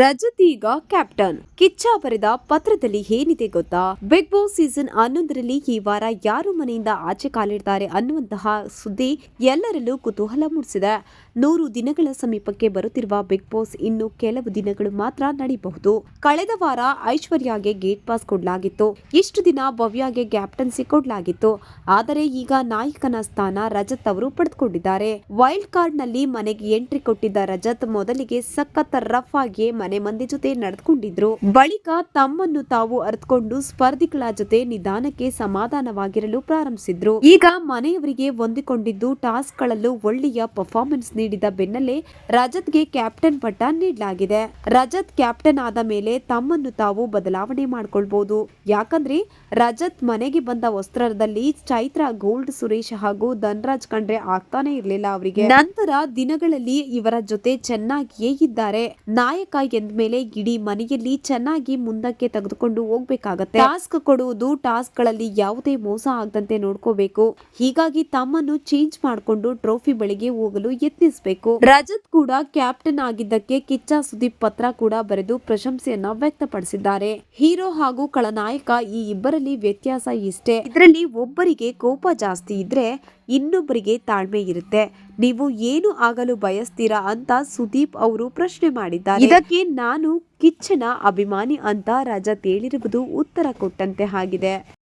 ರಜತ್ ಈಗ ಕ್ಯಾಪ್ಟನ್. ಕಿಚ್ಚ ಬರೆದ ಪತ್ರದಲ್ಲಿ ಏನಿದೆ ಗೊತ್ತಾ? ಬಿಗ್ ಬಾಸ್ ಸೀಸನ್ ಹನ್ನೊಂದರಲ್ಲಿ ಈ ವಾರ ಯಾರು ಮನೆಯಿಂದ ಆಚೆ ಕಾಲಿಡ್ತಾರೆ ಅನ್ನುವಂತಹ ಸುದ್ದಿ ಎಲ್ಲರಲ್ಲೂ ಕುತೂಹಲ ಮೂಡಿಸಿದೆ. ನೂರು ದಿನಗಳ ಸಮೀಪಕ್ಕೆ ಬರುತ್ತಿರುವ ಬಿಗ್ ಬಾಸ್ ಇನ್ನು ಕೆಲವು ದಿನಗಳು ಮಾತ್ರ ನಡೆಯಬಹುದು ಕಳೆದ ವಾರ ಐಶ್ವರ್ಯಾಗೆ ಗೇಟ್ ಪಾಸ್ ಕೊಡಲಾಗಿತ್ತು. ಇಷ್ಟು ದಿನ ಭವ್ಯಾಗೆ ಕ್ಯಾಪ್ಟನ್ಸಿ ಕೊಡಲಾಗಿತ್ತು. ಆದರೆ ಈಗ ನಾಯಕನ ಸ್ಥಾನ ರಜತ್ ಅವರು ಪಡೆದುಕೊಂಡಿದ್ದಾರೆ. ವೈಲ್ಡ್ ಕಾರ್ಡ್ನಲ್ಲಿ ಮನೆಗೆ ಎಂಟ್ರಿ ಕೊಟ್ಟಿದ್ದ ರಜತ್ ಮೊದಲಿಗೆ ಸಖತ್ ರಫ್ ಆಗಿ ಮನೆ ಮಂದಿ ಜೊತೆ ನಡೆದುಕೊಂಡಿದ್ರು ಬಳಿಕ ತಮ್ಮನ್ನು ತಾವು ಅರ್ತ್ಕೊಂಡು ಸ್ಪರ್ಧಿಗಳ ಜೊತೆ ನಿಧಾನಕ್ಕೆ ಸಮಾಧಾನವಾಗಿರಲು ಪ್ರಾರಂಭಿಸಿದ್ರು. ಈಗ ಮನೆಯವರಿಗೆ ಹೊಂದಿಕೊಂಡಿದ್ದು ಟಾಸ್ಕ್ ಗಳಲ್ಲೂ ಒಳ್ಳೆಯ ಪರ್ಫಾರ್ಮೆನ್ಸ್ ನೀಡಿದ ಬೆನ್ನಲ್ಲೇ ರಜತ್ಗೆ ಕ್ಯಾಪ್ಟನ್ ಪಟ್ಟ ನೀಡಲಾಗಿದೆ. ರಜತ್ ಕ್ಯಾಪ್ಟನ್ ಆದ ಮೇಲೆ ತಮ್ಮನ್ನು ತಾವು ಬದಲಾವಣೆ ಮಾಡಿಕೊಳ್ಬಹುದು ಯಾಕಂದ್ರೆ ರಜತ್ ಮನೆಗೆ ಬಂದ ವಸ್ತ್ರದಲ್ಲಿ ಚೈತ್ರ, ಗೋಲ್ಡ್, ಸುರೇಶ್ ಹಾಗೂ ಧನ್ರಾಜ್ ಕಂಡ್ರೆ ಆಗ್ತಾನೆ ಇರ್ಲಿಲ್ಲ ಅವರಿಗೆ. ನಂತರ ದಿನಗಳಲ್ಲಿ ಇವರ ಜೊತೆ ಚೆನ್ನಾಗಿಯೇ ಇದ್ದಾರೆ. ನಾಯಕ ಎಂದ್ಮೇಲೆ ಇಡೀ ಮನೆಯಲ್ಲಿ ಚೆನ್ನಾಗಿ ಮುಂದಕ್ಕೆ ತೆಗೆದುಕೊಂಡು ಹೋಗ್ಬೇಕಾಗತ್ತೆ. ಟಾಸ್ಕ್ ಕೊಡುವುದು ಟಾಸ್ಕ್ಗಳಲ್ಲಿ ಯಾವುದೇ ಮೋಸ ಆಗದಂತೆ ನೋಡ್ಕೋಬೇಕು. ಹೀಗಾಗಿ ತಮ್ಮನ್ನು ಚೇಂಜ್ ಮಾಡಿಕೊಂಡು ಟ್ರೋಫಿ ಬಳಿಗೆ ಹೋಗಲು ಯತ್ನಿಸಬೇಕು. ರಜತ್ ಕೂಡ ಕ್ಯಾಪ್ಟನ್ ಆಗಿದ್ದಕ್ಕೆ ಕಿಚ್ಚ ಸುದೀಪ್ ಪತ್ರ ಕೂಡ ಬರೆದು ಪ್ರಶಂಸೆಯನ್ನ ವ್ಯಕ್ತಪಡಿಸಿದ್ದಾರೆ. ಹೀರೋ ಹಾಗೂ ಖಳನಾಯಕ ಈ ಇಬ್ಬರಲ್ಲಿ ವ್ಯತ್ಯಾಸ ಇಷ್ಟೇ. ಇದರಲ್ಲಿ ಒಬ್ಬರಿಗೆ ಕೋಪ ಜಾಸ್ತಿ ಇದ್ರೆ ಇನ್ನೊಬ್ಬರಿಗೆ ತಾಳ್ಮೆ ಇರುತ್ತೆ. ನೀವು ಏನು ಆಗಲು ಬಯಸ್ತೀರಾ ಅಂತ ಸುದೀಪ್ ಅವರು ಪ್ರಶ್ನೆ ಮಾಡಿದ್ದಾರೆ. ಇದಕ್ಕೆ ನಾನು ಕಿಚ್ಚನ ಅಭಿಮಾನಿ ಅಂತ ರಜಾ ಹೇಳಿರುವುದು ಉತ್ತರ ಕೊಟ್ಟಂತೆ ಆಗಿದೆ.